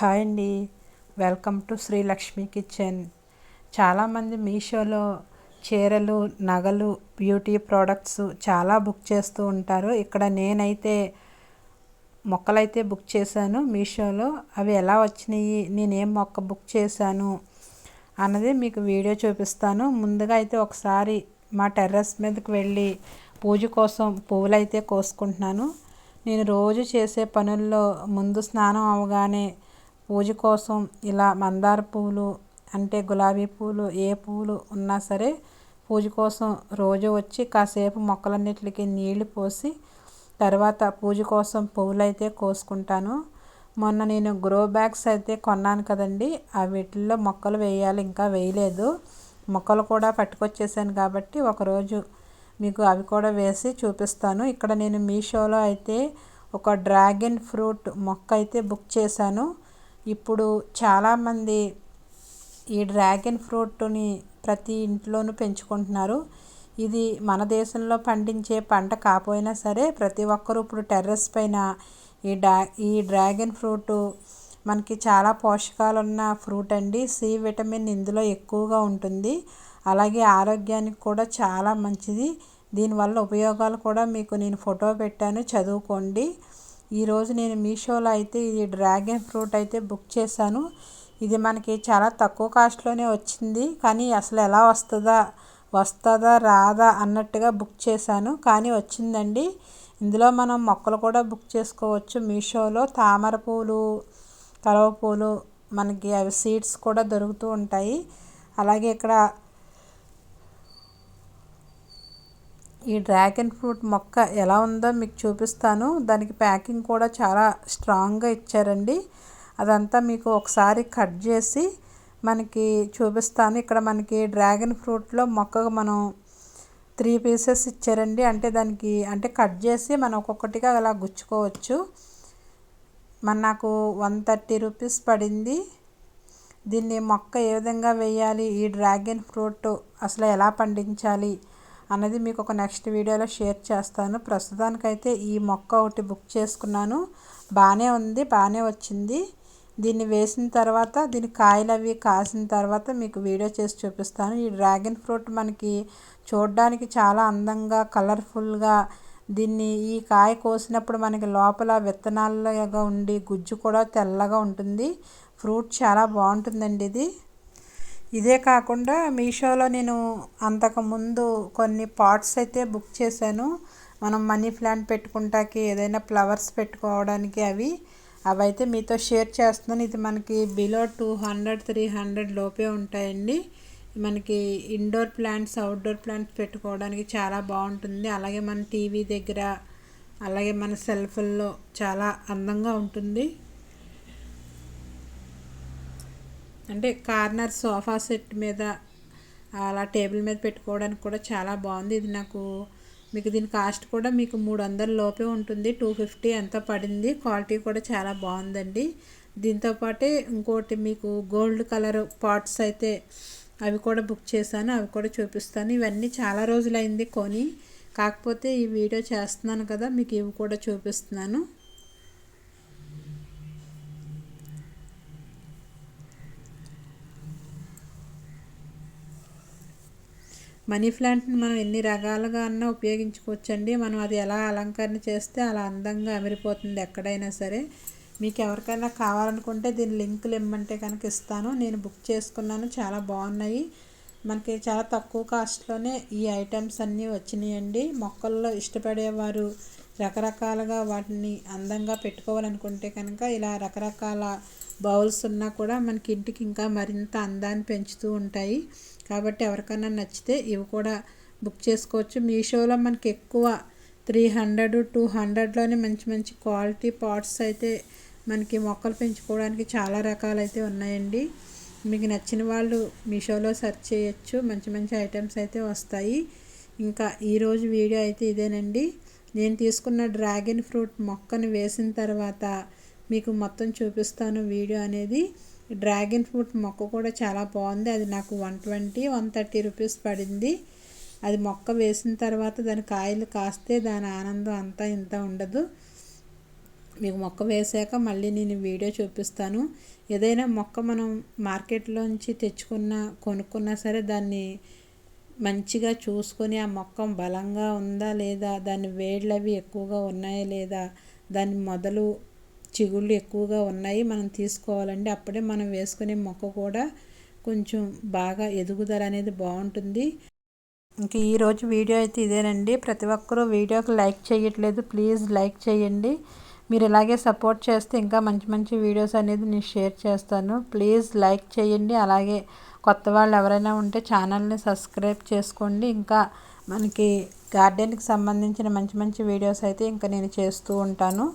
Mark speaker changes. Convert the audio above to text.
Speaker 1: Hi అండి. Welcome to Srilakshmi kitchen. చాలామంది మీషోలో చీరలు నగలు బ్యూటీ ప్రోడక్ట్స్ చాలా బుక్ చేస్తూ ఉంటారు. ఇక్కడ నేనైతే మొక్కలైతే బుక్ చేశాను మీషోలో. అవి ఎలా వచ్చినాయి నేనేం మొక్క బుక్ చేశాను అన్నది మీకు వీడియో చూపిస్తాను. ముందుగా అయితే ఒకసారి మా టెర్రస్ మీదకి వెళ్ళి పూజ కోసం పువ్వులు అయితే కోసుకుంటున్నాను. నేను రోజు చేసే పనుల్లో ముందు స్నానం అవగానే పూజ కోసం ఇలా మందార పూలు అంటే గులాబీ పూలు ఏ పూలు ఉన్నా సరే పూజ కోసం రోజు వచ్చి కాసేపు మొక్కలన్నిటికి నీళ్ళు పోసి తర్వాత పూజ కోసం పువ్వులు అయితే కోసుకుంటాను. మొన్న నేను గ్రో బ్యాగ్స్ అయితే కొన్నాను కదండి. ఆ వీటిల్లో మొక్కలు వేయాలి ఇంకా వేయలేదు. మొక్కలు కూడా పట్టుకొచ్చేసాను కాబట్టి ఒకరోజు మీకు అవి కూడా వేసి చూపిస్తాను. ఇక్కడ నేను మీషోలో అయితే ఒక డ్రాగన్ ఫ్రూట్ మొక్క అయితే బుక్ చేశాను. ఇప్పుడు చాలామంది ఈ డ్రాగన్ ఫ్రూట్ని ప్రతి ఇంట్లోనూ పెంచుకుంటున్నారు. ఇది మన దేశంలో పండించే పంట కాకపోయినా సరే ప్రతి ఒక్కరూ ఇప్పుడు టెర్రస్ పైన ఈ డా ఈ డ్రాగన్ ఫ్రూట్ మనకి చాలా పోషకాలు ఉన్న ఫ్రూట్ అండి. సి విటమిన్ ఇందులో ఎక్కువగా ఉంటుంది. అలాగే ఆరోగ్యానికి కూడా చాలా మంచిది. దీనివల్ల ఉపయోగాలు కూడా మీకు నేను ఫోటో పెట్టాను. చదువుకోండి. ఈరోజు నేను మీషోలో అయితే ఇది డ్రాగన్ ఫ్రూట్ అయితే బుక్ చేశాను. ఇది మనకి చాలా తక్కువ కాస్ట్లోనే వచ్చింది కానీ అసలు ఎలా వస్తుందా వస్తుందా రాదా అన్నట్టుగా బుక్ చేశాను. కానీ వచ్చిందండి. ఇందులో మనం మొక్కలు కూడా బుక్ చేసుకోవచ్చు. మీషోలో తామర పూలు కలవ పూలు మనకి అవి సీడ్స్ కూడా దొరుకుతూ ఉంటాయి. అలాగే ఇక్కడ ఈ డ్రాగన్ ఫ్రూట్ మొక్క ఎలా ఉందో మీకు చూపిస్తాను. దానికి ప్యాకింగ్ కూడా చాలా స్ట్రాంగ్గా ఇచ్చారండి. అదంతా మీకు ఒకసారి కట్ చేసి మనకి చూపిస్తాను. ఇక్కడ మనకి డ్రాగన్ ఫ్రూట్లో మొక్కకు మనం త్రీ పీసెస్ ఇచ్చారండి. అంటే దానికి అంటే కట్ చేసి మనం ఒక్కొక్కటిగా అలా గుచ్చుకోవచ్చు. మన నాకు వన్ థర్టీ రూపీస్ పడింది. దీన్ని మొక్క ఏ విధంగా వేయాలి? ఈ డ్రాగన్ ఫ్రూట్ అసలు ఎలా పండించాలి? అన్నది మీకు ఒక నెక్స్ట్ వీడియోలో షేర్ చేస్తాను. ప్రస్తుతానికైతే ఈ మొక్క ఒకటి బుక్ చేసుకున్నాను. బాగానే ఉంది బాగానే వచ్చింది. దీన్ని వేసిన తర్వాత దీని కాయలు అవి కాసిన తర్వాత మీకు వీడియో చేసి చూపిస్తాను. ఈ డ్రాగన్ ఫ్రూట్ మనకి చూడడానికి చాలా అందంగా కలర్ఫుల్గా దీన్ని ఈ కాయ కోసినప్పుడు మనకి లోపల విత్తనాలుగా ఉండి గుజ్జు కూడా తెల్లగా ఉంటుంది. ఫ్రూట్ చాలా బాగుంటుందండి ఇది. ఇదే కాకుండా మీషోలో నేను అంతకుముందు కొన్ని పాట్స్ అయితే బుక్ చేశాను. మనం మనీ ప్లాంట్ పెట్టుకుంటాకి ఏదైనా ఫ్లవర్స్ పెట్టుకోవడానికి అవి అవైతే మీతో షేర్ చేస్తున్నాను. ఇది మనకి below two hundred three hundred లోపే ఉంటాయండి. మనకి ఇండోర్ ప్లాంట్స్ అవుట్డోర్ ప్లాంట్స్ పెట్టుకోవడానికి చాలా బాగుంటుంది. అలాగే మన టీవీ దగ్గర అలాగే మన సెల్ఫుల్లో చాలా అందంగా ఉంటుంది. అంటే కార్నర్ సోఫా సెట్ మీద అలా టేబుల్ మీద పెట్టుకోవడానికి కూడా చాలా బాగుంది. ఇది నాకు మీకు దీని కాస్ట్ కూడా మీకు మూడు వందల లోపే ఉంటుంది. టూ ఫిఫ్టీ ఎంత పడింది క్వాలిటీ కూడా చాలా బాగుందండి. దీంతోపాటే ఇంకోటి మీకు గోల్డ్ కలర్ పాట్స్ అయితే అవి కూడా బుక్ చేశాను అవి కూడా చూపిస్తాను. ఇవన్నీ చాలా రోజులైంది కొని కాకపోతే ఈ వీడియో చేస్తున్నాను కదా మీకు ఇవి కూడా చూపిస్తున్నాను. మనీ ప్లాంట్ని మనం ఎన్ని రకాలుగా అన్నా ఉపయోగించుకోవచ్చండి. మనం అది ఎలా అలంకరణ చేస్తే అలా అందంగా అమిరిపోతుంది ఎక్కడైనా సరే. మీకు ఎవరికైనా కావాలనుకుంటే దీని లింకులు ఇమ్మంటే కనుక ఇస్తాను. నేను బుక్ చేసుకున్నాను. చాలా బాగున్నాయి. మనకి చాలా తక్కువ కాస్ట్లోనే ఈ ఐటమ్స్ అన్నీ వచ్చినాయండి. మొక్కల్లో ఇష్టపడేవారు రకరకాలుగా వాటిని అందంగా పెట్టుకోవాలనుకుంటే కనుక ఇలా రకరకాల బౌల్స్ ఉన్నా కూడా మనకి ఇంటికి ఇంకా మరింత అందాన్ని పెంచుతూ ఉంటాయి. కాబట్టి ఎవరికైనా నచ్చితే ఇవి కూడా బుక్ చేసుకోవచ్చు. మీషోలో మనకి ఎక్కువ త్రీ హండ్రెడ్ టూ హండ్రెడ్లోనే మంచి మంచి క్వాలిటీ పాట్స్ అయితే మనకి మొక్కలు పెంచుకోవడానికి చాలా రకాలైతే ఉన్నాయండి. మీకు నచ్చిన వాళ్ళు మీషోలో సెర్చ్ చేయొచ్చు. మంచి మంచి ఐటమ్స్ అయితే వస్తాయి. ఇంకా ఈరోజు వీడియో అయితే ఇదేనండి. నేను తీసుకున్న డ్రాగన్ ఫ్రూట్ మొక్కను వేసిన తర్వాత మీకు మొత్తం చూపిస్తాను వీడియో అనేది. డ్రాగన్ ఫ్రూట్ మొక్క కూడా చాలా బాగుంది. అది నాకు one twenty one thirty rupees పడింది. అది మొక్క వేసిన తర్వాత దాని కాయలు కాస్తే దాని ఆనందం అంతా ఇంత ఉండదు. మీకు మొక్క వేసాక మళ్ళీ నేను వీడియో చూపిస్తాను. ఏదైనా మొక్క మనం మార్కెట్లోంచి తెచ్చుకున్న కొనుక్కున్నా సరే దాన్ని మంచిగా చూసుకొని ఆ మొక్క బలంగా ఉందా లేదా దాని వేళ్ళు అవి ఎక్కువగా ఉన్నాయా లేదా దాని మొదలు చిగుళ్ళు ఎక్కువగా ఉన్నాయి మనం తీసుకోవాలండి. అప్పుడే మనం వేసుకునే మొక్క కూడా కొంచెం బాగా ఎదుగుదల అనేది బాగుంటుంది. ఇంక ఈరోజు వీడియో అయితే ఇదేనండి. ప్రతి ఒక్కరూ వీడియోకి లైక్ చేయట్లేదు ప్లీజ్ లైక్ చేయండి. మీరు ఇలాగే సపోర్ట్ చేస్తే ఇంకా మంచి మంచి వీడియోస్ అనేది నేను షేర్ చేస్తాను. ప్లీజ్ లైక్ చేయండి. అలాగే కొత్త వాళ్ళు ఎవరైనా ఉంటే ఛానల్ని సబ్స్క్రైబ్ చేసుకోండి. ఇంకా మనకి గార్డెన్కి సంబంధించిన మంచి మంచి వీడియోస్ అయితే ఇంకా నేను చేస్తూ ఉంటాను.